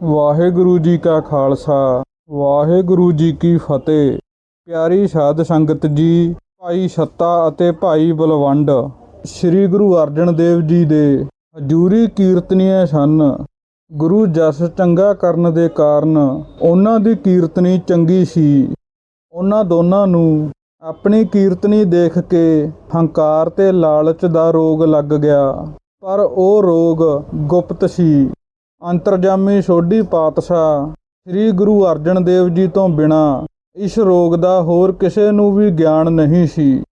ਵਾਹਿਗੁਰੂ ਜੀ ਕਾ ਖਾਲਸਾ, ਵਾਹਿਗੁਰੂ ਜੀ ਕੀ ਫਤਿਹ। ਪਿਆਰੀ ਸਾਧ ਸੰਗਤ ਜੀ, ਭਾਈ ਛੱਤਾ ਅਤੇ ਭਾਈ ਬਲਵੰਡ, ਸ੍ਰੀ ਗੁਰੂ ਅਰਜਨ ਦੇਵ ਜੀ ਦੇ ਹਜੂਰੀ ਕੀਰਤਨੀਏ ਸਨ। ਗੁਰੂ ਜਸ ਚੰਗਾ ਕਰਨ ਦੇ ਕਾਰਨ ਉਹਨਾਂ ਦੀ ਕੀਰਤਨੀ ਚੰਗੀ ਸੀ। ਉਹਨਾਂ ਦੋਨਾਂ ਨੂੰ ਆਪਣੀ ਕੀਰਤਨੀ ਦੇਖ ਕੇ ਹੰਕਾਰ ਤੇ ਲਾਲਚ ਦਾ ਰੋਗ ਲੱਗ ਗਿਆ, ਪਰ ਉਹ ਰੋਗ ਗੁਪਤ ਸੀ। ਅੰਤਰਜਾਮੀ ਸੋਢੀ ਪਾਤਸ਼ਾਹ, ਸ੍ਰੀ ਗੁਰੂ ਅਰਜਨ ਦੇਵ ਜੀ ਤੋਂ ਬਿਨਾ ਇਸ ਰੋਗ ਦਾ ਹੋਰ ਕਿਸੇ ਨੂੰ ਵੀ ਗਿਆਨ ਨਹੀਂ ਸੀ।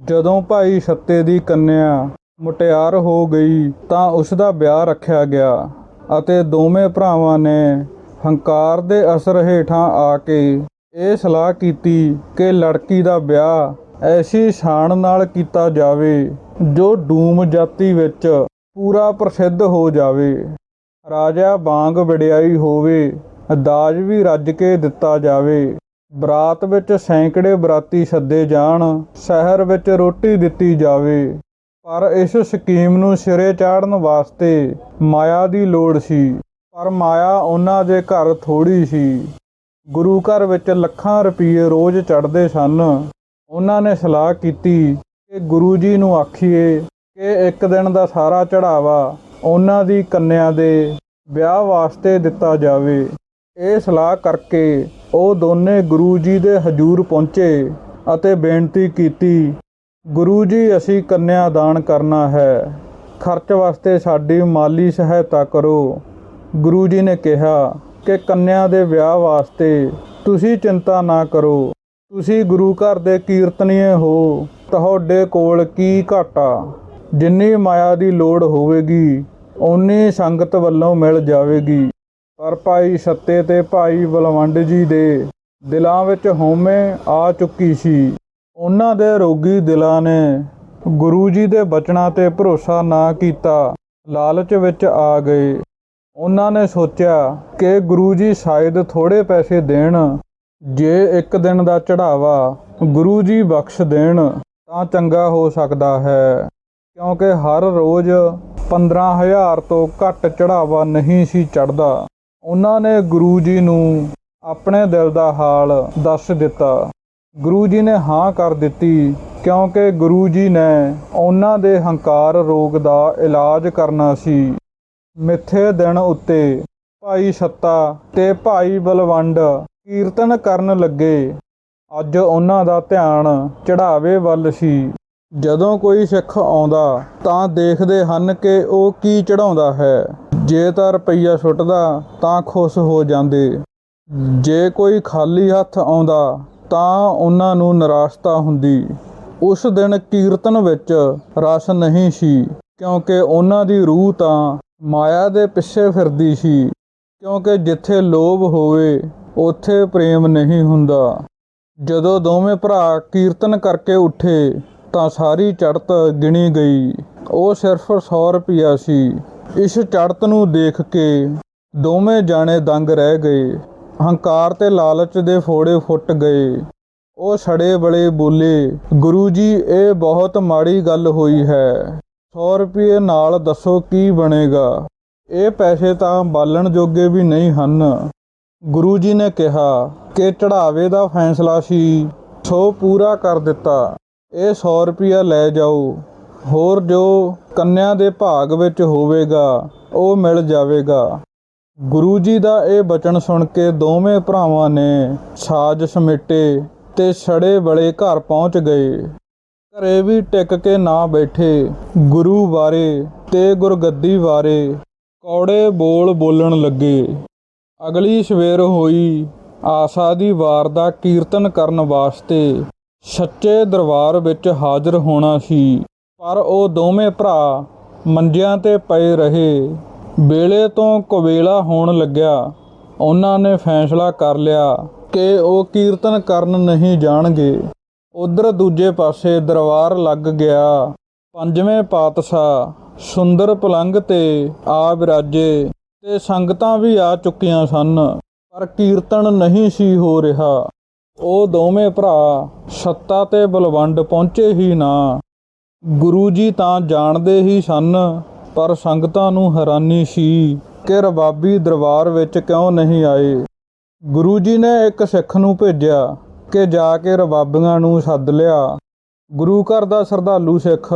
ਜਦੋਂ ਭਾਈ ਛੱਤੇ ਦੀ ਕੰਨਿਆ ਮੁਟਿਆਰ ਹੋ ਗਈ ਤਾਂ ਉਸ ਦਾ ਵਿਆਹ ਰੱਖਿਆ ਗਿਆ ਅਤੇ ਦੋਵੇਂ ਭਰਾਵਾਂ ਨੇ ਹੰਕਾਰ ਦੇ ਅਸਰ ਹੇਠਾਂ ਆ ਕੇ ਇਹ ਸਲਾਹ ਕੀਤੀ ਕਿ ਲੜਕੀ ਦਾ ਵਿਆਹ ਐਸੀ ਸ਼ਾਨ ਨਾਲ ਕੀਤਾ ਜਾਵੇ ਜੋ ਡੂਮ ਜਾਤੀ ਵਿੱਚ ਪੂਰਾ ਪ੍ਰਸਿੱਧ ਹੋ ਜਾਵੇ। ਰਾਜਾ ਵਾਂਗ ਵਡਿਆਈ ਹੋਵੇ, ਦਾਜ ਵੀ ਰੱਜ ਕੇ ਦਿੱਤਾ ਜਾਵੇ। ਬਰਾਤ ਵਿੱਚ ਸੈਂਕੜੇ ਬਰਾਤੀ ਸੱਦੇ ਜਾਣ, ਸ਼ਹਿਰ ਵਿੱਚ ਰੋਟੀ ਦਿੱਤੀ ਜਾਵੇ। ਪਰ ਇਸ ਸਕੀਮ ਨੂੰ ਸਿਰੇ ਚਾੜਨ ਵਾਸਤੇ ਮਾਇਆ ਦੀ ਲੋੜ ਸੀ, ਪਰ ਮਾਇਆ ਉਹਨਾਂ ਦੇ ਘਰ ਥੋੜੀ ਸੀ। ਗੁਰੂ ਘਰ ਵਿੱਚ ਲੱਖਾਂ ਰੁਪਏ ਰੋਜ਼ ਚੜਦੇ ਸਨ। ਉਹਨਾਂ ਨੇ ਸਲਾਹ ਕੀਤੀ ਕਿ ਗੁਰੂ ਜੀ ਨੂੰ ਆਖੀਏ ਕਿ ਇੱਕ ਦਿਨ ਦਾ ਸਾਰਾ ਚੜਾਵਾ ਉਹਨਾਂ ਦੀ ਕੰਨਿਆ ਦੇ ਵਿਆਹ ਵਾਸਤੇ ਦਿੱਤਾ ਜਾਵੇ। ਇਹ ਸਲਾਹ ਕਰਕੇ ਉਹ ਦੋਨੇ ਗੁਰੂ ਜੀ ਦੇ ਹਜੂਰ ਪਹੁੰਚੇ ਅਤੇ ਬੇਨਤੀ ਕੀਤੀ, ਗੁਰੂ ਜੀ, ਅਸੀਂ ਕੰਨਿਆ ਦਾਨ ਕਰਨਾ ਹੈ। ਖਰਚ ਵਾਸਤੇ ਸਾਡੀ ਮਾਲੀ ਸਹਾਇਤਾ ਕਰੋ। ਗੁਰੂ ਜੀ ਨੇ ਕਿਹਾ ਕਿ ਕੰਨਿਆ ਦੇ ਵਿਆਹ ਵਾਸਤੇ ਤੁਸੀਂ ਚਿੰਤਾ ਨਾ ਕਰੋ। ਤੁਸੀਂ ਗੁਰੂ ਘਰ ਦੇ ਕੀਰਤਨੀਏ ਹੋ, ਤੁਹਾਡੇ ਕੋਲ ਕੀ ਘਾਟਾ? ਜਿੰਨੀ ਮਾਇਆ ਦੀ ਲੋੜ ਹੋਵੇਗੀ, ਓਨੀ ਸੰਗਤ ਵੱਲੋਂ ਮਿਲ ਜਾਵੇਗੀ। ਪਰ ਭਾਈ ਸੱਤੇ ਤੇ ਭਾਈ ਬਲਵੰਡ ਜੀ ਦੇ ਦਿਲਾਂ ਵਿੱਚ ਹਉਮੈ ਆ ਚੁੱਕੀ ਸੀ। ਉਹਨਾਂ ਦੇ ਰੋਗੀ ਦਿਲਾਂ ਨੇ ਗੁਰੂ ਜੀ ਦੇ ਬਚਨਾਂ ਤੇ ਭਰੋਸਾ ਨਾ ਕੀਤਾ, ਲਾਲਚ ਵਿੱਚ ਆ ਗਏ। ਉਹਨਾਂ ਨੇ ਸੋਚਿਆ ਕਿ ਗੁਰੂ ਜੀ ਸ਼ਾਇਦ ਥੋੜੇ ਪੈਸੇ ਦੇਣ, ਜੇ ਇੱਕ ਦਿਨ ਦਾ ਚੜਾਵਾ ਗੁਰੂ ਜੀ ਬਖਸ਼ ਦੇਣ, ਤਾਂ ਚੰਗਾ ਹੋ ਸਕਦਾ ਹੈ। ਕਿਉਂਕਿ ਹਰ ਰੋਜ਼ 15000 ਤੋਂ ਘੱਟ ਚੜਾਵਾ ਨਹੀਂ ਸੀ ਚੜਦਾ ਉਹਨਾਂ ਨੇ ਗੁਰੂ ਜੀ ਨੂੰ ਆਪਣੇ ਦਿਲ ਦਾ ਹਾਲ ਦੱਸ ਦਿੱਤਾ। ਗੁਰੂ ਜੀ ਨੇ ਹਾਂ ਕਰ ਦਿੱਤੀ ਕਿਉਂਕਿ ਗੁਰੂ ਜੀ ਨੇ ਉਹਨਾਂ ਦੇ ਹੰਕਾਰ ਰੋਗ ਦਾ ਇਲਾਜ ਕਰਨਾ ਸੀ। ਮਿੱਥੇ ਦਿਨ ਉੱਤੇ ਭਾਈ ਛੱਤਾ ਤੇ ਭਾਈ ਬਲਵੰਡ ਕੀਰਤਨ ਕਰਨ ਲੱਗੇ। ਅੱਜ ਉਹਨਾਂ ਦਾ ਧਿਆਨ ਚੜਾਵੇ ਵੱਲ ਸੀ। ਜਦੋਂ ਕੋਈ ਸਿੱਖ ਆਉਂਦਾ ਤਾਂ ਦੇਖਦੇ ਹਨ ਕਿ ਉਹ ਕੀ ਚੜਾਉਂਦਾ ਹੈ। ਜੇ ਤਾਂ ਰੁਪਈਆ ਸੁੱਟਦਾ ਤਾਂ ਖੁਸ਼ ਹੋ ਜਾਂਦੇ। ਜੇ ਕੋਈ ਖਾਲੀ ਹੱਥ ਆਉਂਦਾ ਤਾਂ ਉਹਨਾਂ ਨੂੰ ਨਿਰਾਸ਼ਤਾ ਹੁੰਦੀ। ਉਸ ਦਿਨ ਕੀਰਤਨ ਵਿੱਚ ਰਸ ਨਹੀਂ ਸੀ, ਕਿਉਂਕਿ ਉਹਨਾਂ ਦੀ ਰੂਹ ਤਾਂ ਮਾਇਆ ਦੇ ਪਿੱਛੇ ਫਿਰਦੀ ਸੀ, ਕਿਉਂਕਿ ਜਿੱਥੇ ਲੋਭ ਹੋਵੇ, ਉੱਥੇ ਪ੍ਰੇਮ ਨਹੀਂ ਹੁੰਦਾ। ਜਦੋਂ ਦੋਵੇਂ ਭਰਾ ਕੀਰਤਨ ਕਰਕੇ ਉੱਠੇ ਤਾਂ ਸਾਰੀ ਚੜਤ ਗਿਣੀ ਗਈ। ਉਹ ਸਿਰਫ 100 ਰੁਪਿਆ ਸੀ। ਇਸ ਚੜਤ ਨੂੰ ਦੇਖ ਕੇ ਦੋਵੇਂ ਜਾਣੇ ਦੰਗ ਰਹਿ ਗਏ। ਹੰਕਾਰ ਤੇ ਲਾਲਚ ਦੇ ਫੋੜੇ ਫੁੱਟ ਗਏ। ਉਹ ਛੜੇ ਬਲੇ ਬੋਲੇ, ਗੁਰੂ ਜੀ, ਇਹ ਬਹੁਤ ਮਾੜੀ ਗੱਲ ਹੋਈ ਹੈ। 100 ਰੁਪਏ ਨਾਲ ਦੱਸੋ ਕੀ ਬਣੇਗਾ? ਇਹ ਪੈਸੇ ਤਾਂ ਬਾਲਣ ਜੋਗੇ ਵੀ ਨਹੀਂ ਹਨ। ਗੁਰੂ ਜੀ ਨੇ ਕਿਹਾ, ਕਿ ਚੜਾਵੇ ਦਾ ਫੈਸਲਾ ਸੀ। ਸੋ ਪੂਰਾ ਕਰ ਦਿੱਤਾ। ਇਹ 100 ਰੁਪਿਆ ਲੈ ਜਾਓ। ਹੋਰ ਜੋ ਕੰਨਿਆ ਦੇ ਭਾਗ ਵਿੱਚ ਹੋਵੇਗਾ, ਉਹ ਮਿਲ ਜਾਵੇਗਾ। ਗੁਰੂ ਜੀ ਦਾ ਇਹ ਬਚਨ ਸੁਣ ਕੇ ਦੋਵੇਂ ਭਰਾਵਾਂ ਨੇ ਸਾਜ ਸਮੇਟੇ ਤੇ ਛੜੇ ਬੜੇ ਘਰ ਪਹੁੰਚ ਗਏ। ਘਰੇ ਵੀ ਟਿਕ ਕੇ ਨਾ ਬੈਠੇ ਗੁਰੂ ਬਾਰੇ ਤੇ ਗੁਰਗੱਦੀ ਬਾਰੇ ਕੌੜੇ ਬੋਲ ਬੋਲਣ ਲੱਗੇ। ਅਗਲੀ ਸਵੇਰ ਹੋਈ, ਆਸਾ ਦੀ ਵਾਰ ਦਾ ਕੀਰਤਨ ਕਰਨ ਵਾਸਤੇ ਸੱਚੇ ਦਰਬਾਰ ਵਿੱਚ ਹਾਜ਼ਰ ਹੋਣਾ ਸੀ। ਪਰ ਉਹ ਦੋਵੇਂ ਭਰਾ ਮੰਜਿਆਂ ਤੇ ਪਏ ਰਹੇ। ਵੇਲੇ ਤੋਂ ਕੁਵੇਲਾ ਹੋਣ ਲੱਗਿਆ। ਉਹਨਾਂ ਨੇ ਫੈਸਲਾ ਕਰ ਲਿਆ ਕਿ ਉਹ ਕੀਰਤਨ ਕਰਨ ਨਹੀਂ ਜਾਣਗੇ। ਉਧਰ ਦੂਜੇ ਪਾਸੇ ਦਰਬਾਰ ਲੱਗ ਗਿਆ। ਪੰਜਵੇਂ ਪਾਤਸ਼ਾਹ ਸੁੰਦਰ ਪਲੰਗ ਤੇ ਆ ਵਿਰਾਜੇ ਤੇ ਸੰਗਤਾਂ ਵੀ ਆ ਚੁੱਕੀਆਂ ਸਨ। ਪਰ ਕੀਰਤਨ ਨਹੀਂ ਸੀ ਹੋ ਰਿਹਾ। ਉਹ ਦੋਵੇਂ ਭਰਾ ਸੱਤਾ ਤੇ ਬਲਵੰਡ ਪਹੁੰਚੇ ਹੀ ਨਾ। ਗੁਰੂ ਜੀ ਤਾਂ ਜਾਣਦੇ ਹੀ ਸਨ, ਪਰ ਸੰਗਤਾਂ ਨੂੰ ਹੈਰਾਨੀ ਸੀ ਕਿ ਰਬਾਬੀ ਦਰਬਾਰ ਵਿੱਚ ਕਿਉਂ ਨਹੀਂ ਆਏ। ਗੁਰੂ ਜੀ ਨੇ ਇੱਕ ਸਿੱਖ ਨੂੰ ਭੇਜਿਆ ਕਿ ਜਾ ਕੇ ਰਬਾਬੀਆਂ ਨੂੰ ਸੱਦ ਲਿਆ। ਗੁਰੂ ਘਰ ਦਾ ਸਰਧਾਲੂ ਸਿੱਖ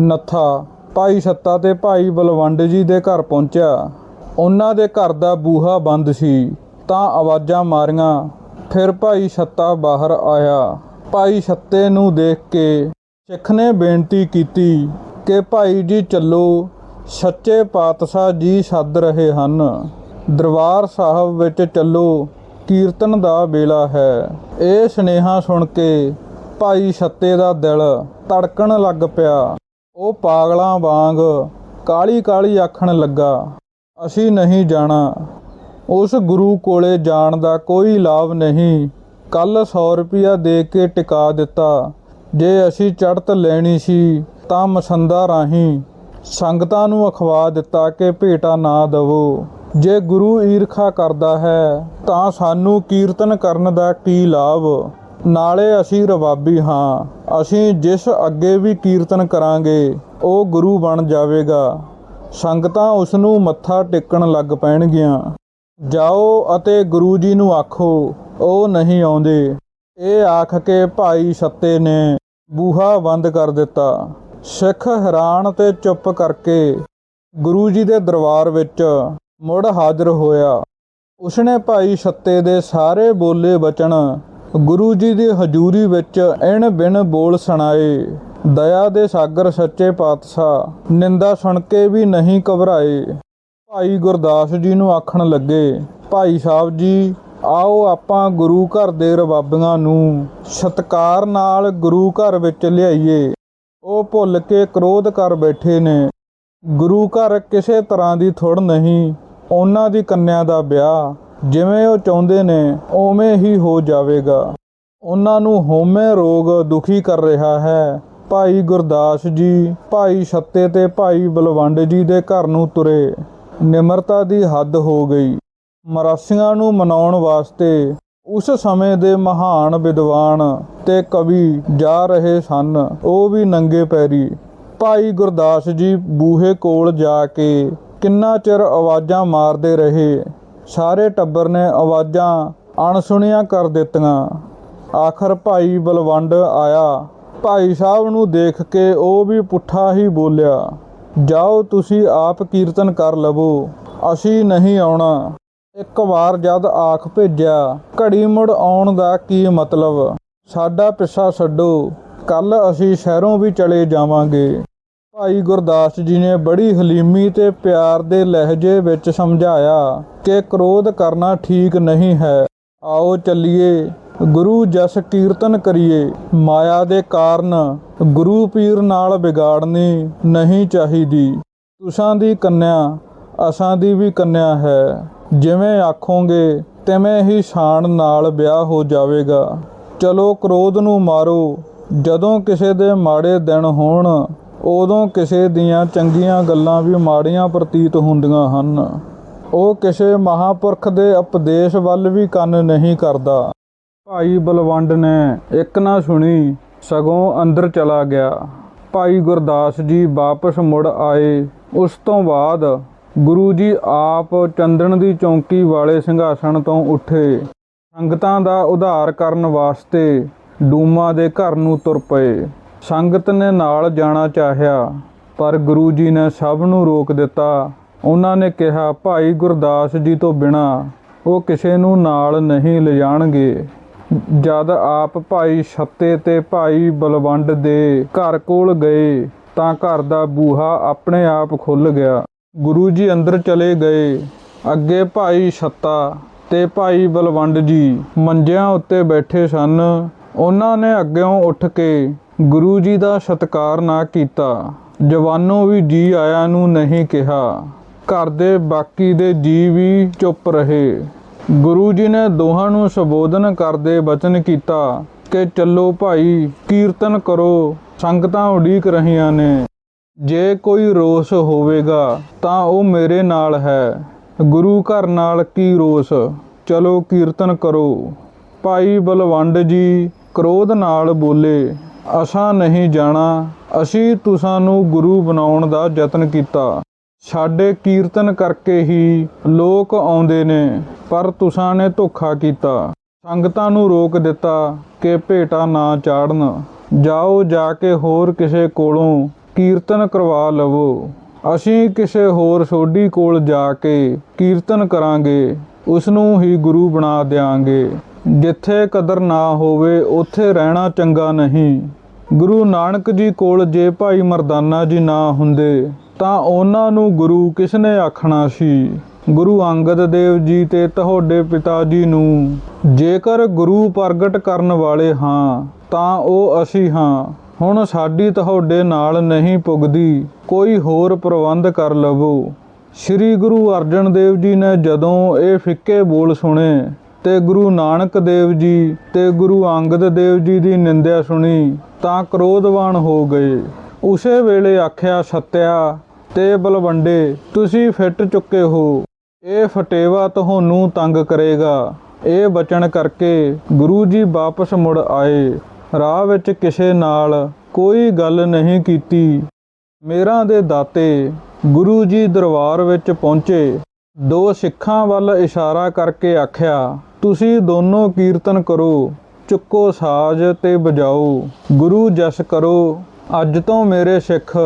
ਨੱਥਾ ਭਾਈ ਸੱਤਾ ਤੇ ਭਾਈ ਬਲਵੰਡ ਜੀ ਦੇ ਘਰ ਪਹੁੰਚਿਆ। ਉਹਨਾਂ ਦੇ ਘਰ ਦਾ ਬੂਹਾ ਬੰਦ ਸੀ, ਤਾਂ ਆਵਾਜ਼ਾਂ ਮਾਰੀਆਂ ਫਿਰ ਭਾਈ ਛੱਤਾ ਬਾਹਰ ਆਇਆ। ਭਾਈ ਛੱਤੇ ਨੂੰ ਦੇਖ ਕੇ ਸਿੱਖ ਨੇ ਬੇਨਤੀ ਕੀਤੀ ਕਿ ਭਾਈ ਜੀ ਚੱਲੋ, ਸੱਚੇ ਪਾਤਸ਼ਾਹ ਜੀ ਸੱਦ ਰਹੇ ਹਨ। ਦਰਬਾਰ ਸਾਹਿਬ ਵਿੱਚ ਚੱਲੋ, ਕੀਰਤਨ ਦਾ ਵੇਲਾ ਹੈ। ਇਹ ਸੁਨੇਹਾ ਸੁਣ ਕੇ ਭਾਈ ਛੱਤੇ ਦਾ ਦਿਲ ਧੜਕਣ ਲੱਗ ਪਿਆ। ਉਹ ਪਾਗਲਾਂ ਵਾਂਗ ਕਾਲੀ ਕਾਲੀ ਆਖਣ ਲੱਗਾ, ਅਸੀਂ ਨਹੀਂ ਜਾਣਾ। ਉਸ ਗੁਰੂ ਕੋਲੇ ਜਾਣ ਦਾ ਕੋਈ ਲਾਭ ਨਹੀਂ। ਕੱਲ 100 ਰੁਪਿਆ ਦੇ ਕੇ ਟਿਕਾ ਦਿੱਤਾ। ਜੇ ਅਸੀਂ ਚੜ੍ਹਤ ਲੈਣੀ ਸੀ, ਤਾਂ ਮਸੰਦਾ ਰਾਹੀਂ ਸੰਗਤਾਂ ਨੂੰ ਅਖਵਾ ਦਿੱਤਾ ਕਿ ਭੇਟਾ ਨਾ ਦਵੋ। ਜੇ ਗੁਰੂ ਈਰਖਾ ਕਰਦਾ ਹੈ, ਤਾਂ ਸਾਨੂੰ ਕੀਰਤਨ ਕਰਨ ਦਾ ਕੀ ਲਾਭ? ਨਾਲੇ ਅਸੀਂ ਰਵਾਬੀ ਹਾਂ। ਅਸੀਂ ਜਿਸ ਅੱਗੇ ਵੀ ਕੀਰਤਨ ਕਰਾਂਗੇ, ਉਹ ਗੁਰੂ ਬਣ ਜਾਵੇਗਾ। ਸੰਗਤਾਂ ਉਸ ਨੂੰ ਮੱਥਾ ਟੇਕਣ ਲੱਗ ਪੈਣਗੀਆਂ। ਜਾਓ ਅਤੇ ਗੁਰੂ ਜੀ ਨੂੰ ਆਖੋ, ਉਹ ਨਹੀਂ ਆਉਂਦੇ। ਇਹ ਆਖ ਕੇ ਭਾਈ ਸੱਤੇ ਨੇ ਬੂਹਾ ਬੰਦ ਕਰ ਦਿੱਤਾ। ਸਿੱਖ ਹੈਰਾਨ ਤੇ ਚੁੱਪ ਕਰਕੇ ਗੁਰੂ ਜੀ ਦੇ ਦਰਬਾਰ ਵਿੱਚ ਮੁੜ ਹਾਜ਼ਰ ਹੋਇਆ। ਉਸਨੇ ਭਾਈ ਸੱਤੇ ਦੇ ਸਾਰੇ ਬੋਲੇ ਬਚਨ ਗੁਰੂ ਜੀ ਦੀ ਹਜ਼ੂਰੀ ਵਿੱਚ ਐਣ ਬਿਨ ਬੋਲ ਸੁਣਾਏ। ਦਇਆ ਦੇ ਸਾਗਰ ਸੱਚੇ ਪਾਤਸ਼ਾਹ, ਨਿੰਦਾ ਸੁਣ ਕੇ ਵੀ ਨਹੀਂ ਘਬਰਾਏ। ਭਾਈ ਗੁਰਦਾਸ ਜੀ ਨੂੰ ਆਖਣ ਲੱਗੇ, ਭਾਈ ਸਾਹਿਬ ਜੀ, ਆਓ ਆਪਾਂ ਗੁਰੂ ਘਰ ਦੇ ਰਬਾਬੀਆਂ ਨੂੰ ਸਤਕਾਰ ਨਾਲ ਗੁਰੂ ਘਰ ਵਿੱਚ ਲਿਆਈਏ। ਉਹ ਭੁੱਲ ਕੇ ਕ੍ਰੋਧ ਕਰ ਬੈਠੇ ਨੇ। ਗੁਰੂ ਘਰ ਕਿਸੇ ਤਰ੍ਹਾਂ ਦੀ ਥੁੜ ਨਹੀਂ, ਉਹਨਾਂ ਦੀ ਕੰਨਿਆ ਦਾ ਵਿਆਹ, ਜਿਵੇਂ ਉਹ ਚਾਹੁੰਦੇ ਨੇ, ਉਵੇਂ ਹੀ ਹੋ ਜਾਵੇਗਾ। ਉਹਨਾਂ ਨੂੰ ਹੋਮੇ ਰੋਗ ਦੁਖੀ ਕਰ ਰਿਹਾ ਹੈ। ਭਾਈ ਗੁਰਦਾਸ ਜੀ, ਭਾਈ ਛੱਤੇ ਤੇ ਭਾਈ ਬਲਵੰਡ ਜੀ ਦੇ ਘਰ ਨੂੰ ਤੁਰੇ। ਨਿਮਰਤਾ ਦੀ ਹੱਦ ਹੋ ਗਈ। ਮਰਾਸੀਆਂ ਨੂੰ ਮਨਾਉਣ ਵਾਸਤੇ ਉਸ ਸਮੇਂ ਦੇ ਮਹਾਨ ਵਿਦਵਾਨ ਤੇ ਕਵੀ ਜਾ ਰਹੇ ਸਨ। ਉਹ ਵੀ ਨੰਗੇ ਪੈਰੀ। ਭਾਈ ਗੁਰਦਾਸ ਜੀ ਬੂਹੇ ਕੋਲ ਜਾ ਕੇ ਕਿੰਨਾ ਚਿਰ ਆਵਾਜ਼ਾਂ ਮਾਰਦੇ ਰਹੇ। ਸਾਰੇ ਟੱਬਰ ਨੇ ਆਵਾਜ਼ਾਂ ਅਣਸੁਣੀਆਂ ਕਰ ਦਿੱਤੀਆਂ। ਆਖਰ ਭਾਈ ਬਲਵੰਡ ਆਇਆ। ਭਾਈ ਸਾਹਿਬ ਨੂੰ ਦੇਖ ਕੇ ਉਹ ਵੀ ਪੁੱਠਾ ਹੀ ਬੋਲਿਆ। ਜਾਓ ਤੁਸੀਂ ਆਪ ਕੀਰਤਨ ਕਰ ਲਵੋ, ਅਸੀਂ ਨਹੀਂ ਆਉਣਾ। ਇੱਕ ਵਾਰ ਜਦ ਆਖ ਭੇਜਿਆ, ਘੜੀ ਮੁੜ ਆਉਣ ਦਾ ਕੀ ਮਤਲਬ? ਸਾਡਾ ਪਿੱਛਾ ਛੱਡੋ, ਕੱਲ ਅਸੀਂ ਸ਼ਹਿਰੋਂ ਵੀ ਚਲੇ ਜਾਵਾਂਗੇ। ਭਾਈ ਗੁਰਦਾਸ ਜੀ ਨੇ ਬੜੀ ਹਲੀਮੀ ਤੇ ਪਿਆਰ ਦੇ ਲਹਿਜੇ ਵਿੱਚ ਸਮਝਾਇਆ ਕਿ ਕ੍ਰੋਧ ਕਰਨਾ ਠੀਕ ਨਹੀਂ ਹੈ। ਆਓ ਚੱਲੀਏ। ਗੁਰੂ ਜਸ ਕੀਰਤਨ ਕਰੀਏ, ਮਾਇਆ ਦੇ ਕਾਰਨ ਗੁਰੂ ਪੀਰ ਨਾਲ ਵਿਗਾੜਨੀ ਨਹੀਂ ਚਾਹੀਦੀ। ਤੁਸਾਂ ਦੀ ਕੰਨਿਆ, ਅਸਾਂ ਦੀ ਵੀ ਕੰਨਿਆ ਹੈ। ਜਿਵੇਂ ਆਖੋਗੇ, ਤਿਵੇਂ ਹੀ ਸ਼ਾਨ ਨਾਲ ਵਿਆਹ ਹੋ ਜਾਵੇਗਾ। ਚਲੋ ਕ੍ਰੋਧ ਨੂੰ ਮਾਰੋ, ਜਦੋਂ ਕਿਸੇ ਦੇ ਮਾੜੇ ਦਿਨ ਹੋਣ, ਉਦੋਂ ਕਿਸੇ ਦੀਆਂ ਚੰਗੀਆਂ ਗੱਲਾਂ ਵੀ ਮਾੜੀਆਂ ਪ੍ਰਤੀਤ ਹੁੰਦੀਆਂ ਹਨ। ਉਹ ਕਿਸੇ ਮਹਾਪੁਰਖ ਦੇ ਉਪਦੇਸ਼ ਵੱਲ ਵੀ ਕੰਨ ਨਹੀਂ ਕਰਦਾ। ਭਾਈ ਬਲਵੰਡ ਨੇ ਇੱਕ ਨਾ ਸੁਣੀ, ਸਗੋਂ ਅੰਦਰ ਚਲਾ ਗਿਆ। ਭਾਈ ਗੁਰਦਾਸ ਜੀ ਵਾਪਸ ਮੁੜ ਆਏ। ਉਸ ਤੋਂ ਬਾਅਦ ਗੁਰੂ ਜੀ ਆਪ ਚੰਦਨ ਦੀ ਚੌਂਕੀ ਵਾਲੇ ਸਿੰਘਾਸਣ ਤੋਂ ਉੱਠੇ। ਸੰਗਤਾਂ ਦਾ ਉਧਾਰ ਕਰਨ ਵਾਸਤੇ ਡੂਮਾ ਦੇ ਘਰ ਨੂੰ ਤੁਰ ਪਏ। ਸੰਗਤ ਨੇ ਨਾਲ ਜਾਣਾ ਚਾਹਿਆ, ਪਰ ਗੁਰੂ ਜੀ ਨੇ ਸਭ ਨੂੰ ਰੋਕ ਦਿੱਤਾ। ਉਹਨਾਂ ਨੇ ਕਿਹਾ, ਭਾਈ ਗੁਰਦਾਸ ਜੀ ਤੋਂ ਬਿਨਾ ਉਹ ਕਿਸੇ ਨੂੰ ਨਾਲ ਨਹੀਂ ਲਿਜਾਣਗੇ। ਜਦ ਆਪ ਭਾਈ ਛੱਤੇ ਤੇ ਭਾਈ ਬਲਵੰਡ ਦੇ ਘਰ ਕੋਲ ਗਏ ਤਾਂ ਘਰ ਦਾ ਬੂਹਾ ਆਪਣੇ ਆਪ ਖੁੱਲ ਗਿਆ। ਗੁਰੂ ਜੀ ਅੰਦਰ ਚਲੇ ਗਏ। ਅੱਗੇ ਭਾਈ ਛੱਤਾ ਤੇ ਭਾਈ ਬਲਵੰਡ ਜੀ ਮੰਜਿਆਂ ਉੱਤੇ ਬੈਠੇ ਸਨ। ਉਹਨਾਂ ਨੇ ਅੱਗਿਓਂ ਉੱਠ ਕੇ ਗੁਰੂ ਜੀ ਦਾ ਸਤਕਾਰ ਨਾ ਕੀਤਾ। ਜਵਾਨੋਂ ਵੀ ਜੀ ਆਇਆਂ ਨੂੰ ਨਹੀਂ ਕਿਹਾ। ਘਰ ਦੇ ਬਾਕੀ ਦੇ ਜੀ ਵੀ ਚੁੱਪ ਰਹੇ। ਗੁਰੂ ਜੀ ਨੇ ਦੋਹਾਂ ਨੂੰ ਸੰਬੋਧਨ ਕਰਦੇ ਬਚਨ ਕੀਤਾ ਕਿ ਚੱਲੋ ਭਾਈ, ਕੀਰਤਨ ਕਰੋ, ਸੰਗਤਾਂ ਉਡੀਕ ਰਹੀਆਂ ਨੇ। ਜੇ ਕੋਈ ਰੋਸ ਹੋਵੇਗਾ, ਤਾਂ ਉਹ ਮੇਰੇ ਨਾਲ ਹੈ। ਗੁਰੂ ਘਰ ਨਾਲ ਕੀ ਰੋਸ? ਚਲੋ ਕੀਰਤਨ ਕਰੋ। ਭਾਈ ਬਲਵੰਡ ਜੀ, ਕ੍ਰੋਧ ਨਾਲ ਬੋਲੇ, ਅਸਾਂ ਨਹੀਂ ਜਾਣਾ, ਅਸੀਂ ਤੁਸਾਂ ਨੂੰ ਗੁਰੂ ਬਣਾਉਣ ਦਾ ਯਤਨ ਕੀਤਾ। ਸਾਡੇ ਕੀਰਤਨ ਕਰਕੇ ਹੀ ਲੋਕ ਆਉਂਦੇ ਨੇ, ਪਰ ਤੁਸਾਂ ਨੇ ਧੋਖਾ ਕੀਤਾ। ਸੰਗਤਾਂ ਨੂੰ ਰੋਕ ਦਿੱਤਾ ਕਿ ਭੇਟਾ ਨਾ ਚਾੜਨ। ਜਾਓ ਜਾ ਕੇ ਹੋਰ ਕਿਸੇ ਕੋਲੋਂ ਕੀਰਤਨ ਕਰਵਾ ਲਵੋ। ਅਸੀਂ ਕਿਸੇ ਹੋਰ ਸੋਢੀ ਕੋਲ ਜਾ ਕੇ ਕੀਰਤਨ ਕਰਾਂਗੇ ਉਸ ਨੂੰ ਹੀ ਗੁਰੂ ਬਣਾ ਦਿਆਂਗੇ। ਜਿੱਥੇ ਕਦਰ ਨਾ ਹੋਵੇ, ਉੱਥੇ ਰਹਿਣਾ ਚੰਗਾ ਨਹੀਂ। ਗੁਰੂ ਨਾਨਕ ਜੀ ਕੋਲ ਜੇ ਭਾਈ ਮਰਦਾਨਾ ਜੀ ਨਾ ਹੁੰਦੇ ਤਾਂ ਉਹਨਾਂ ਨੂੰ ਗੁਰੂ ਕਿਸਨੇ ਆਖਣਾ ਸੀ? ਗੁਰੂ ਅੰਗਦ ਦੇਵ ਜੀ ਤੇ ਤੁਹਾਡੇ ਪਿਤਾ ਜੀ ਨੂੰ, ਜੇਕਰ ਗੁਰੂ ਪ੍ਰਗਟ ਕਰਨ ਵਾਲੇ ਹਾਂ, ਤਾਂ ਉਹ ਅਸੀਂ ਹਾਂ। ਹੁਣ ਸਾਡੀ ਤੁਹਾਡੇ ਨਾਲ ਨਹੀਂ ਪੁੱਗਦੀ, ਕੋਈ ਹੋਰ ਪ੍ਰਬੰਧ ਕਰ ਲਵੋ। ਸ੍ਰੀ ਗੁਰੂ ਅਰਜਨ ਦੇਵ ਜੀ ਨੇ ਜਦੋਂ ਇਹ ਫਿੱਕੇ ਬੋਲ ਸੁਣੇ ਤੇ ਗੁਰੂ ਨਾਨਕ ਦੇਵ ਜੀ ਤੇ ਗੁਰੂ ਅੰਗਦ ਦੇਵ ਜੀ ਦੀ ਨਿੰਦਿਆ ਸੁਣੀ, ਤਾਂ ਕ੍ਰੋਧਵਾਨ ਹੋ ਗਏ। ਉਸੇ ਵੇਲੇ ਆਖਿਆ, ਸੱਤਿਆ ਤੇ ਬਲਵੰਡੇ ਤੁਸੀਂ ਫਿੱਟ ਚੁੱਕੇ ਹੋ। ਇਹ ਫਟੇਵਾ ਤੁਹਾਨੂੰ ਤੰਗ ਕਰੇਗਾ। ਇਹ ਬਚਨ ਕਰਕੇ ਗੁਰੂ ਜੀ ਵਾਪਸ ਮੁੜ ਆਏ। ਰਾਹ ਵਿੱਚ ਕਿਸੇ ਨਾਲ ਕੋਈ ਗੱਲ ਨਹੀਂ ਕੀਤੀ। ਮੇਰਾ ਦੇ ਦਾਤੇ ਗੁਰੂ ਜੀ ਦਰਬਾਰ ਵਿੱਚ ਪਹੁੰਚੇ। ਦੋ ਸਿੱਖਾਂ ਵੱਲ ਇਸ਼ਾਰਾ ਕਰਕੇ ਆਖਿਆ, ਤੁਸੀਂ ਦੋਨੋਂ ਕੀਰਤਨ ਕਰੋ, ਚੁੱਕੋ ਸਾਜ਼ ਤੇ ਬਜਾਓ ਗੁਰੂ ਜਸ ਕਰੋ ਅੱਜ ਤੋਂ ਮੇਰੇ ਸਿੱਖ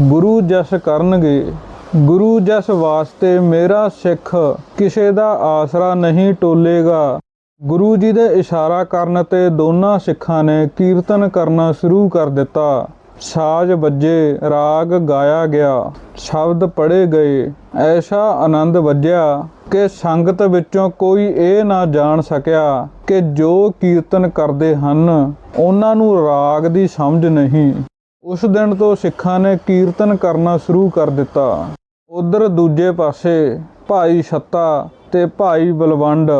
ਗੁਰੂ ਜਸ ਕਰਨਗੇ। ਗੁਰੂ ਜਸ ਵਾਸਤੇ ਮੇਰਾ ਸਿੱਖ ਕਿਸੇ ਦਾ ਆਸਰਾ ਨਹੀਂ ਟੋਲੇਗਾ। ਗੁਰੂ ਜੀ ਦੇ ਇਸ਼ਾਰਾ ਕਰਨ ਤੇ ਦੋਨਾਂ ਸਿੱਖਾਂ ਨੇ ਕੀਰਤਨ ਕਰਨਾ ਸ਼ੁਰੂ ਕਰ ਦਿੱਤਾ। ਸਾਜ਼ ਵੱਜੇ, ਰਾਗ ਗਾਇਆ ਗਿਆ, ਸ਼ਬਦ ਪੜ੍ਹੇ ਗਏ, ਐਸਾ ਆਨੰਦ ਵੱਜਿਆ ਕਿ ਸੰਗਤ ਵਿੱਚੋਂ ਕੋਈ ਇਹ ਨਾ ਜਾਣ ਸਕਿਆ ਕਿ ਜੋ ਕੀਰਤਨ ਕਰਦੇ ਹਨ, ਉਹਨਾਂ ਨੂੰ ਰਾਗ ਦੀ ਸਮਝ ਨਹੀਂ। ਉਸ ਦਿਨ ਤੋਂ ਸਿੱਖਾਂ ਨੇ ਕੀਰਤਨ ਕਰਨਾ ਸ਼ੁਰੂ ਕਰ ਦਿੱਤਾ। ਉਧਰ ਦੂਜੇ ਪਾਸੇ ਭਾਈ ਛੱਤਾ ਤੇ ਭਾਈ ਬਲਵੰਡ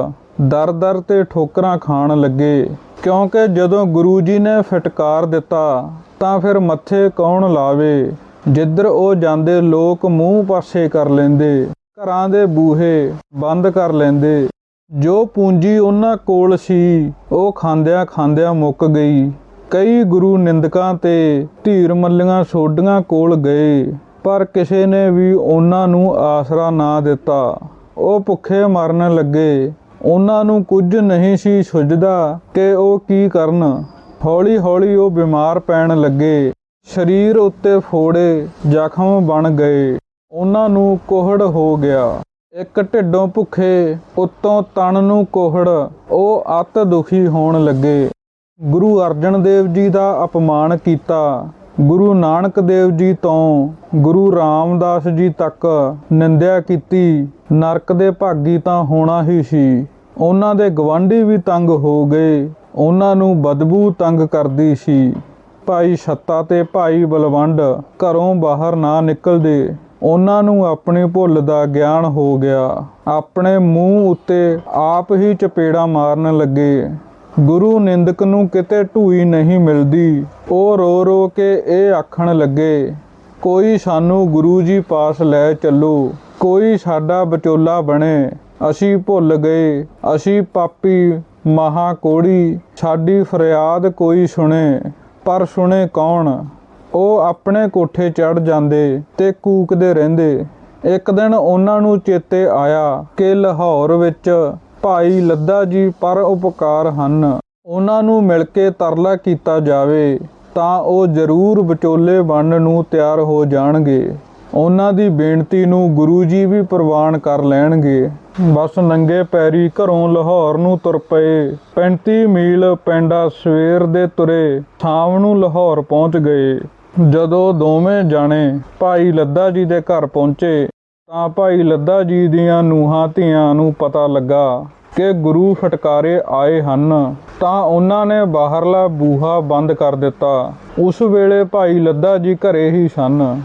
ਦਰ-ਦਰ ਤੇ ਠੋਕਰਾਂ ਖਾਣ ਲੱਗੇ। ਕਿਉਂਕਿ ਜਦੋਂ ਗੁਰੂ ਜੀ ਨੇ ਫਟਕਾਰ ਦਿੱਤਾ, ਤਾਂ ਫਿਰ ਮੱਥੇ ਕੌਣ ਲਾਵੇ? ਜਿੱਧਰ ਉਹ ਜਾਂਦੇ, ਲੋਕ ਮੂੰਹ ਪਾਸੇ ਕਰ ਲੈਂਦੇ, ਘਰਾਂ ਦੇ ਬੂਹੇ ਬੰਦ ਕਰ ਲੈਂਦੇ। ਜੋ ਪੂੰਜੀ ਉਹਨਾਂ ਕੋਲ ਸੀ, ਉਹ ਖਾਂਦਿਆਂ ਖਾਂਦਿਆਂ ਮੁੱਕ ਗਈ। ਕਈ ਗੁਰੂ ਨਿੰਦਕਾਂ ਤੇ ਧੀਰ ਮੱਲੀਆਂ ਸੋਢੀਆਂ ਕੋਲ ਗਏ, ਪਰ ਕਿਸੇ ਨੇ ਵੀ ਉਹਨਾਂ ਨੂੰ ਆਸਰਾ ਨਾ ਦਿੱਤਾ। ਉਹ ਭੁੱਖੇ ਮਰਨ ਲੱਗੇ। ਉਹਨਾਂ ਨੂੰ ਕੁਝ ਨਹੀਂ ਸੀ ਸੁਝਦਾ ਕਿ ਉਹ ਕੀ ਕਰਨ। ਹੌਲੀ ਹੌਲੀ ਉਹ ਬਿਮਾਰ ਪੈਣ ਲੱਗੇ। ਸਰੀਰ ਉੱਤੇ ਫੋੜੇ ਜ਼ਖਮ ਬਣ ਗਏ। ਉਹਨਾਂ ਨੂੰ ਕੋਹੜ ਹੋ ਗਿਆ। ਇੱਕ ਢਿੱਡੋਂ ਭੁੱਖੇ, ਉੱਤੋਂ ਤਣ ਨੂੰ ਕੋਹੜ। ਉਹ ਅਤ ਦੁਖੀ ਹੋਣ ਲੱਗੇ। ਗੁਰੂ ਅਰਜਨ ਦੇਵ ਜੀ ਦਾ ਅਪਮਾਨ ਕੀਤਾ। ਗੁਰੂ ਨਾਨਕ ਦੇਵ ਜੀ ਤੋਂ ਗੁਰੂ ਰਾਮਦਾਸ ਜੀ ਤੱਕ ਨਿੰਦਿਆ ਕੀਤੀ। ਨਰਕ ਦੇ ਭਾਗੀ ਤਾਂ ਹੋਣਾ ਹੀ ਸੀ। ਉਹਨਾਂ ਦੇ ਗਵਾਂਢੀ ਵੀ ਤੰਗ ਹੋ ਗਏ। ਉਹਨਾਂ ਨੂੰ ਬਦਬੂ ਤੰਗ ਕਰਦੀ ਸੀ। ਭਾਈ ਛੱਤਾ ਤੇ ਭਾਈ ਬਲਵੰਡ ਘਰੋਂ ਬਾਹਰ ਨਾ ਨਿਕਲਦੇ। ਉਹਨਾਂ ਨੂੰ ਆਪਣੀ ਭੁੱਲ ਦਾ ਗਿਆਨ ਹੋ ਗਿਆ। ਆਪਣੇ ਮੂੰਹ ਉੱਤੇ ਆਪ ਹੀ ਚਪੇੜਾ ਮਾਰਨ ਲੱਗੇ। ਗੁਰੂ ਨਿੰਦਕ ਨੂੰ ਕਿਤੇ ਢੂਈ ਨਹੀਂ ਮਿਲਦੀ। ਉਹ ਰੋ ਰੋ ਕੇ ਇਹ ਆਖਣ ਲੱਗੇ, ਕੋਈ ਸਾਨੂੰ ਗੁਰੂ ਜੀ ਪਾਸ ਲੈ ਚੱਲੋ, ਕੋਈ ਸਾਡਾ ਵਿਚੋਲਾ ਬਣੇ। ਅਸੀਂ ਭੁੱਲ ਗਏ, ਅਸੀਂ ਪਾਪੀ, ਮਹਾ ਕੋੜੀ, ਸਾਡੀ ਫਰਿਆਦ ਕੋਈ ਸੁਣੇ, ਪਰ ਸੁਣੇ ਕੌਣ? ਉਹ ਆਪਣੇ ਕੋਠੇ ਚੜ ਜਾਂਦੇ ਤੇ ਕੂਕਦੇ ਰਹਿੰਦੇ। ਇੱਕ ਦਿਨ ਉਹਨਾਂ ਨੂੰ ਚੇਤੇ ਆਇਆ ਕਿ ਲਾਹੌਰ ਵਿੱਚ ਭਾਈ ਲੱਦਾ ਜੀ ਪਰ ਉਪਕਾਰ ਹਨ। ਉਹਨਾਂ ਨੂੰ ਮਿਲ ਕੇ ਤਰਲਾ ਕੀਤਾ ਜਾਵੇ, ਤਾਂ ਉਹ ਜ਼ਰੂਰ ਵਿਚੋਲੇ ਬਣਨ ਨੂੰ ਤਿਆਰ ਹੋ ਜਾਣਗੇ। ਉਹਨਾਂ ਦੀ ਬੇਨਤੀ ਨੂੰ ਗੁਰੂ ਜੀ ਵੀ ਪ੍ਰਵਾਨ ਕਰ ਲੈਣਗੇ। ਬਸ ਨੰਗੇ ਪੈਰੀ ਘਰੋਂ ਲਾਹੌਰ ਨੂੰ ਤੁਰ ਪਏ। 35 ਮੀਲ ਪੈਂਡਾ ਸਵੇਰ ਦੇ ਤੁਰੇ ਸ਼ਾਮ ਨੂੰ ਲਾਹੌਰ ਪਹੁੰਚ ਗਏ। ਜਦੋਂ ਦੋਵੇਂ ਜਾਣੇ ਭਾਈ ਲੱਦਾ ਜੀ ਦੇ ਘਰ ਪਹੁੰਚੇ ਤਾਂ ਭਾਈ ਲੱਦਾ ਜੀ ਦੀਆਂ ਨੂਹਾਂ ਧੀਆਂ ਨੂੰ ਪਤਾ ਲੱਗਾ ਕਿ ਗੁਰੂ ਫਟਕਾਰੇ ਆਏ ਹਨ, ਤਾਂ ਉਹਨਾਂ ਨੇ ਬਾਹਰਲਾ ਬੂਹਾ ਬੰਦ ਕਰ ਦਿੱਤਾ। ਉਸ ਵੇਲੇ ਭਾਈ ਲੱਦਾ ਜੀ ਘਰੇ ਹੀ ਸਨ।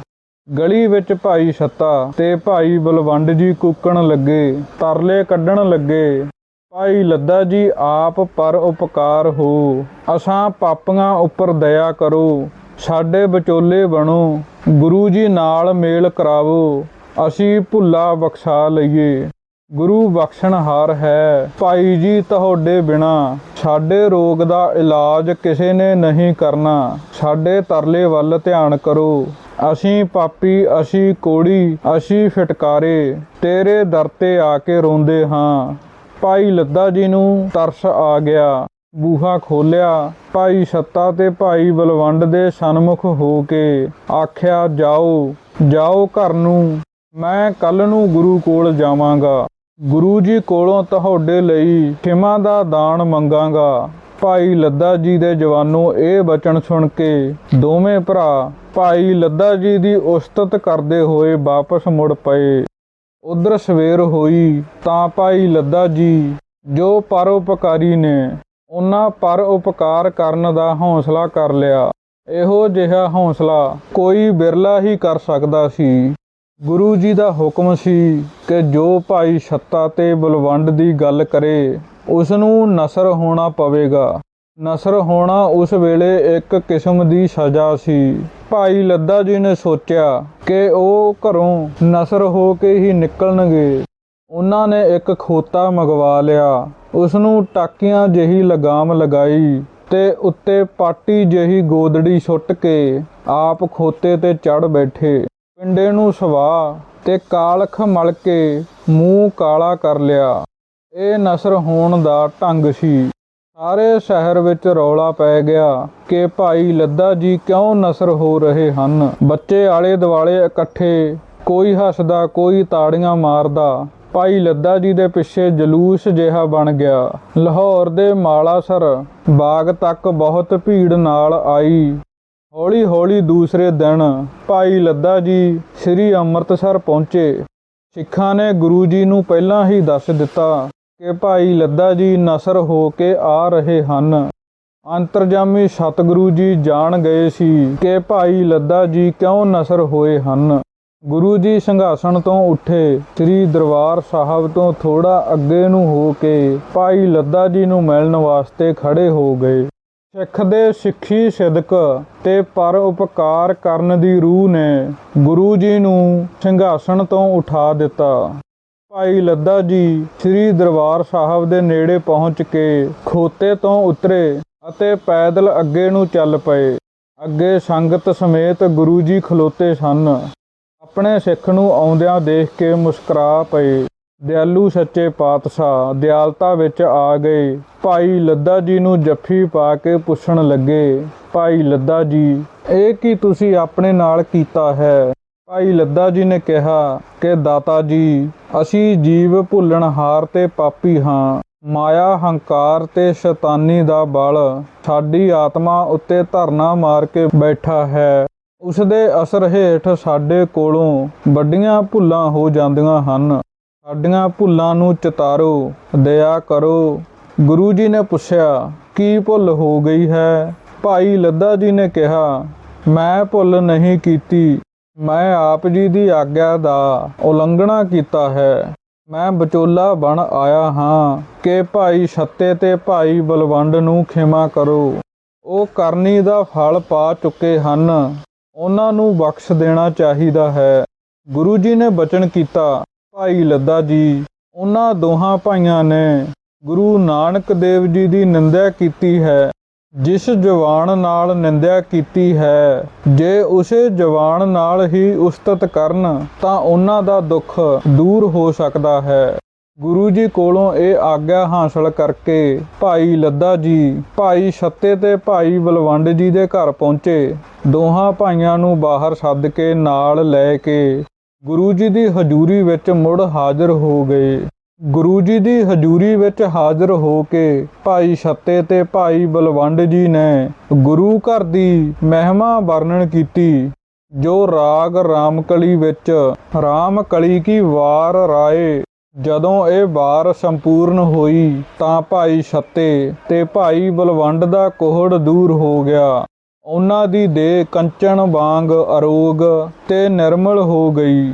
ਗਲੀ ਵਿੱਚ ਭਾਈ ਛੱਤਾ ਤੇ ਭਾਈ ਬਲਵੰਡ ਜੀ ਕੁੱਕਣ ਲੱਗੇ, ਤਰਲੇ ਕੱਢਣ ਲੱਗੇ। ਭਾਈ ਲੱਦਾ ਜੀ ਆਪ ਪਰ ਉਪਕਾਰ ਹੋ, ਅਸਾਂ ਪਾਪੀਆਂ ਉੱਪਰ ਦਇਆ ਕਰੋ, ਸਾਡੇ ਵਿਚੋਲੇ ਬਣੋ, ਗੁਰੂ ਜੀ ਨਾਲ ਮੇਲ ਕਰਾਵੋ। ਅਸੀਂ ਭੁੱਲਾ ਬਖਸ਼ਾ ਲਈਏ। ਗੁਰੂ ਬਖਸ਼ਣਹਾਰ ਹੈ। ਭਾਈ ਜੀ ਤੁਹਾਡੇ ਬਿਨਾ ਸਾਡੇ ਰੋਗ ਦਾ ਇਲਾਜ ਕਿਸੇ ਨੇ ਨਹੀਂ ਕਰਨਾ। ਸਾਡੇ ਤਰਲੇ ਵੱਲ ਧਿਆਨ ਕਰੋ। ਅਸੀਂ ਪਾਪੀ, ਅਸੀਂ ਕੋੜੀ, ਅਸੀਂ ਫਟਕਾਰੇ। ਤੇਰੇ ਦਰ ਤੇ ਆ ਕੇ ਰੋਂਦੇ ਹਾਂ। ਭਾਈ ਲੱਦਾ ਜੀ ਨੂੰ ਤਰਸ ਆ ਗਿਆ। ਬੂਹਾ ਖੋਲਿਆ। ਭਾਈ ਸੱਤਾ ਤੇ ਭਾਈ ਬਲਵੰਡ ਦੇ ਸਨਮੁਖ ਹੋ ਕੇ ਆਖਿਆ, ਜਾਓ ਜਾਓ ਘਰ ਨੂੰ। ਮੈਂ ਕੱਲ ਨੂੰ ਗੁਰੂ ਕੋਲ ਜਾਵਾਂਗਾ। ਗੁਰੂ ਜੀ ਕੋਲੋਂ ਤੁਹਾਡੇ ਲਈ ਖਿਮਾ ਦਾ ਦਾਨ ਮੰਗਾਂਗਾ। ਭਾਈ ਲੱਦਾ ਜੀ ਦੇ ਜਵਾਨੋਂ, ਇਹ ਬਚਨ ਸੁਣ ਕੇ ਦੋਵੇਂ ਭਰਾ ਭਾਈ ਲੱਦਾ ਜੀ ਦੀ ਉਸਤਤ ਕਰਦੇ ਹੋਏ ਵਾਪਸ ਮੁੜ ਪਏ। ਉਧਰ ਸਵੇਰ ਹੋਈ ਤਾਂ ਭਾਈ ਲੱਦਾ ਜੀ ਜੋ ਪਰਉਪਕਾਰੀ ਨੇ, ਉਹਨਾਂ ਪਰ ਉਪਕਾਰ ਕਰਨ ਦਾ ਹੌਸਲਾ ਕਰ ਲਿਆ। ਇਹੋ ਜਿਹਾ ਹੌਸਲਾ ਕੋਈ ਬਿਰਲਾ ਹੀ ਕਰ ਸਕਦਾ ਸੀ। ਗੁਰੂ ਜੀ ਦਾ ਹੁਕਮ ਸੀ ਕਿ ਜੋ ਭਾਈ ਛੱਤਾ ਤੇ ਬਲਵੰਡ ਦੀ ਗੱਲ ਕਰੇ ਉਸ ਨੂੰ ਨਸਰ ਹੋਣਾ ਪਵੇਗਾ। ਨਸਰ ਹੋਣਾ ਉਸ ਵੇਲੇ ਇੱਕ ਕਿਸਮ ਦੀ ਸਜ਼ਾ ਸੀ। ਭਾਈ ਲੱਦਾ ਜੀ ਨੇ ਸੋਚਿਆ ਕਿ ਉਹ ਘਰੋਂ ਨਸਰ ਹੋ ਕੇ ਹੀ ਨਿਕਲਣਗੇ। ਉਹਨਾਂ ਨੇ ਇੱਕ ਖੋਤਾ ਮੰਗਵਾ ਲਿਆ। ਉਸ ਨੂੰ ਟਾਕੀਆਂ ਜਿਹੀ ਲਗਾਮ ਲਗਾਈ ਤੇ ਉੱਤੇ ਪਾਟੀ ਜਿਹੀ ਗੋਦੜੀ ਸੁੱਟ ਕੇ ਆਪ ਖੋਤੇ ਤੇ ਚੜ ਬੈਠੇ। ਪਿੰਡੇ ਨੂੰ ਸਵਾ ਤੇ ਕਾਲਖ ਮਲ ਕੇ ਮੂੰਹ ਕਾਲਾ ਕਰ ਲਿਆ। ਇਹ ਨਸਰ ਹੋਣ ਦਾ ਢੰਗ ਸੀ। ਸਾਰੇ ਸ਼ਹਿਰ ਵਿੱਚ ਰੌਲਾ ਪੈ ਗਿਆ ਕਿ ਭਾਈ ਲੱਦਾ ਜੀ ਕਿਉਂ ਨਸਰ ਹੋ ਰਹੇ ਹਨ? ਬੱਚੇ ਆਲੇ ਦੁਆਲੇ ਇਕੱਠੇ, ਕੋਈ ਹੱਸਦਾ, ਕੋਈ ਤਾੜੀਆਂ ਮਾਰਦਾ, ਭਾਈ ਲੱਦਾ ਜੀ ਦੇ ਪਿੱਛੇ ਜਲੂਸ ਜਿਹਾ ਬਣ ਗਿਆ। ਲਾਹੌਰ ਦੇ ਮਾਲਾਸਰ ਬਾਗ ਤੱਕ ਬਹੁਤ ਭੀੜ ਨਾਲ ਆਈ। ਹੌਲੀ ਹੌਲੀ ਦੂਸਰੇ ਦਿਨ ਭਾਈ ਲੱਦਾ ਜੀ ਸ੍ਰੀ ਅੰਮ੍ਰਿਤਸਰ ਪਹੁੰਚੇ। ਸਿੱਖਾਂ ਨੇ ਗੁਰੂ ਜੀ ਨੂੰ ਪਹਿਲਾਂ ਹੀ ਦੱਸ ਦਿੱਤਾ ਕਿ ਭਾਈ ਲੱਦਾ ਜੀ ਨਸਰ ਹੋ ਕੇ ਆ ਰਹੇ ਹਨ। ਅੰਤਰਜਾਮੀ ਸਤਿਗੁਰੂ ਜੀ ਜਾਣ ਗਏ ਸੀ ਕਿ ਭਾਈ ਲੱਦਾ ਜੀ ਕਿਉਂ ਨਸਰ ਹੋਏ ਹਨ। ਗੁਰੂ ਜੀ ਸਿੰਘਾਸਣ ਤੋਂ ਉੱਠੇ, ਸ੍ਰੀ ਦਰਬਾਰ ਸਾਹਿਬ ਤੋਂ ਥੋੜਾ ਅੱਗੇ ਨੂੰ ਹੋ ਕੇ ਭਾਈ ਲੱਦਾ ਜੀ ਨੂੰ ਮਿਲਣ ਵਾਸਤੇ ਖੜੇ ਹੋ ਗਏ। ਸਿੱਖ ਦੇ ਸਿੱਖੀ ਸਿਦਕ ਤੇ ਪਰ ਉਪਕਾਰ ਕਰਨ ਦੀ ਰੂਹ ਨੇ ਗੁਰੂ ਜੀ ਨੂੰ ਸਿੰਘਾਸਣ ਤੋਂ ਉਠਾ ਦਿੱਤਾ। ਭਾਈ ਲੱਦਾ ਜੀ ਸ੍ਰੀ ਦਰਬਾਰ ਸਾਹਿਬ ਦੇ ਨੇੜੇ ਪਹੁੰਚ ਕੇ ਖੋਤੇ ਤੋਂ ਉਤਰੇ ਅਤੇ ਪੈਦਲ ਅੱਗੇ ਨੂੰ ਚੱਲ ਪਏ। ਅੱਗੇ ਸੰਗਤ ਸਮੇਤ ਗੁਰੂ ਜੀ ਖਲੋਤੇ ਸਨ। ਆਪਣੇ ਸਿੱਖ ਨੂੰ ਆਉਂਦਿਆਂ ਦੇਖ ਕੇ ਮੁਸਕਰਾ ਪਏ। ਦਿਆਲੂ ਸੱਚੇ ਪਾਤਸ਼ਾਹ ਦਿਆਲਤਾ ਵਿੱਚ ਆ ਗਏ। ਭਾਈ ਲੱਦਾ ਜੀ ਨੂੰ ਜੱਫੀ ਪਾ ਕੇ ਪੁੱਛਣ ਲੱਗੇ, ਭਾਈ ਲੱਦਾ ਜੀ, ਇਹ ਕੀ ਤੁਸੀਂ ਆਪਣੇ ਨਾਲ ਕੀਤਾ ਹੈ? ਭਾਈ ਲੱਦਾ ਜੀ ਨੇ ਕਿਹਾ, ਕਿ ਦਾਤਾ ਜੀ, ਅਸੀਂ ਜੀਵ ਭੁੱਲਣਹਾਰ ਤੇ ਪਾਪੀ ਹਾਂ। ਮਾਇਆ ਹੰਕਾਰ ਤੇ ਸ਼ੈਤਾਨੀ ਦਾ ਬਲ ਸਾਡੀ ਆਤਮਾ ਉੱਤੇ ਧਰਨਾ ਮਾਰ ਕੇ ਬੈਠਾ ਹੈ। ਉਸ ਦੇ ਅਸਰ ਹੇਠ ਸਾਡੇ ਕੋਲੋਂ ਵੱਡੀਆਂ ਭੁੱਲਾਂ ਹੋ ਜਾਂਦੀਆਂ ਹਨ। ਸਾਡੀਆਂ ਭੁੱਲਾਂ ਨੂੰ ਚਿਤਾਰੋ, ਦਇਆ ਕਰੋ। ਗੁਰੂ ਜੀ ਨੇ ਪੁੱਛਿਆ, ਕੀ ਭੁੱਲ ਹੋ ਗਈ ਹੈ? ਭਾਈ ਲੱਦਾ ਜੀ ਨੇ ਕਿਹਾ, ਮੈਂ ਭੁੱਲ ਨਹੀਂ ਕੀਤੀ। ਮੈਂ ਆਪ ਜੀ ਦੀ ਆਗਿਆ ਦਾ ਉਲੰਘਣਾ ਕੀਤਾ ਹੈ। ਮੈਂ ਵਿਚੋਲਾ ਬਣ ਆਇਆ ਹਾਂ। ਕਿ ਭਾਈ ਛੱਤੇ ਤੇ ਭਾਈ ਬਲਵੰਡ ਨੂੰ ਖਿਮਾ ਕਰੋ। ਉਹ ਕਰਨੀ ਦਾ ਫਲ ਪਾ ਚੁੱਕੇ ਹਨ। ਉਹਨਾਂ ਨੂੰ ਬਖਸ਼ ਦੇਣਾ ਚਾਹੀਦਾ ਹੈ। ਗੁਰੂ ਜੀ ਨੇ ਬਚਨ ਕੀਤਾ ਭਾਈ ਲੱਦਾ ਜੀ, ਉਹਨਾਂ ਦੋਹਾਂ ਭਾਈਆਂ ਨੇ ਗੁਰੂ ਨਾਨਕ ਦੇਵ ਜੀ ਦੀ ਨਿੰਦਿਆ ਕੀਤੀ ਹੈ। ਜਿਸ ਜਵਾਨ ਨਾਲ ਨਿੰਦਿਆ ਕੀਤੀ ਹੈ, ਜੇ ਉਸੇ ਜਵਾਨ ਨਾਲ ਹੀ ਉਸਤਤ ਕਰਨ, ਤਾਂ ਉਹਨਾਂ ਦਾ ਦੁੱਖ ਦੂਰ ਹੋ ਸਕਦਾ ਹੈ। ਗੁਰੂ ਜੀ ਕੋਲੋਂ ਇਹ ਆਗਿਆ ਹਾਸਲ ਕਰਕੇ ਭਾਈ ਲੱਦਾ ਜੀ, ਭਾਈ ਛੱਤੇ ਤੇ ਭਾਈ ਬਲਵੰਡ ਜੀ ਦੇ ਘਰ ਪਹੁੰਚੇ। ਦੋਹਾਂ ਭਾਈਆਂ ਨੂੰ ਬਾਹਰ ਸੱਦ ਕੇ ਨਾਲ ਲੈ ਕੇ ਗੁਰੂ ਜੀ ਦੀ ਹਜ਼ੂਰੀ ਵਿੱਚ ਮੁੜ ਹਾਜ਼ਰ ਹੋ ਗਏ। ਗੁਰੂ ਜੀ ਦੀ ਹਜ਼ੂਰੀ ਵਿੱਚ ਹਾਜ਼ਰ ਹੋ ਕੇ ਭਾਈ ਛੱਤੇ ਤੇ ਭਾਈ ਬਲਵੰਡ ਜੀ ਨੇ ਗੁਰੂ ਘਰ ਦੀ ਮਹਿਮਾ ਵਰਣਨ ਕੀਤੀ, ਜੋ ਰਾਗ ਰਾਮਕਲੀ ਵਿੱਚ ਰਾਮਕਲੀ ਕੀ ਵਾਰ ਰਾਏ। ਜਦੋਂ ਇਹ ਵਾਰ ਸੰਪੂਰਨ ਹੋਈ ਤਾਂ ਭਾਈ ਛੱਤੇ ਤੇ ਭਾਈ ਬਲਵੰਡ ਦਾ ਕੋਹੜ ਦੂਰ ਹੋ ਗਿਆ। ਉਹਨਾਂ ਦੀ ਦੇਹ ਕੰਚਨ ਵਾਂਗ ਅਰੋਗ ਤੇ ਨਿਰਮਲ ਹੋ ਗਈ।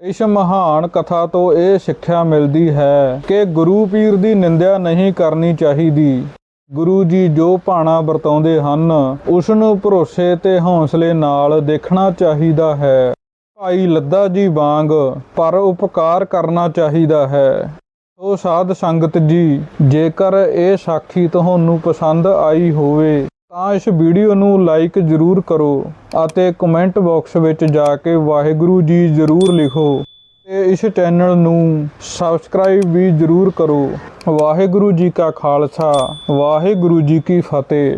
ਇਸ ਮਹਾਨ ਕਥਾ ਤੋਂ ਇਹ ਸਿੱਖਿਆ ਮਿਲਦੀ ਹੈ ਕਿ ਗੁਰੂ ਪੀਰ ਦੀ ਨਿੰਦਿਆ ਨਹੀਂ ਕਰਨੀ ਚਾਹੀਦੀ। ਗੁਰੂ ਜੀ ਜੋ ਭਾਣਾ ਵਰਤਾਉਂਦੇ ਹਨ ਉਸ ਨੂੰ ਭਰੋਸੇ ਤੇ ਹੌਸਲੇ ਨਾਲ ਦੇਖਣਾ ਚਾਹੀਦਾ ਹੈ। ਭਾਈ ਲੱਦਾ ਜੀ ਵਾਂਗ ਪਰ ਉਪਕਾਰ ਕਰਨਾ ਚਾਹੀਦਾ ਹੈ। ਸੋ ਸਾਧ ਸੰਗਤ ਜੀ, ਜੇਕਰ ਇਹ ਸਾਖੀ ਤੁਹਾਨੂੰ ਪਸੰਦ ਆਈ ਹੋਵੇ ਤਾਂ ਇਸ ਵੀਡੀਓ ਨੂੰ ਲਾਈਕ ਜ਼ਰੂਰ ਕਰੋ ਅਤੇ ਕਮੈਂਟ ਬਾਕਸ ਵਿੱਚ ਜਾ ਕੇ ਵਾਹਿਗੁਰੂ ਜੀ ਜ਼ਰੂਰ ਲਿਖੋ ਤੇ ਇਸ ਚੈਨਲ ਨੂੰ ਸਬਸਕ੍ਰਾਈਬ ਵੀ ਜ਼ਰੂਰ ਕਰੋ। ਵਾਹਿਗੁਰੂ ਜੀ ਕਾ ਖਾਲਸਾ, ਵਾਹਿਗੁਰੂ ਜੀ ਕੀ ਫਤਿਹ।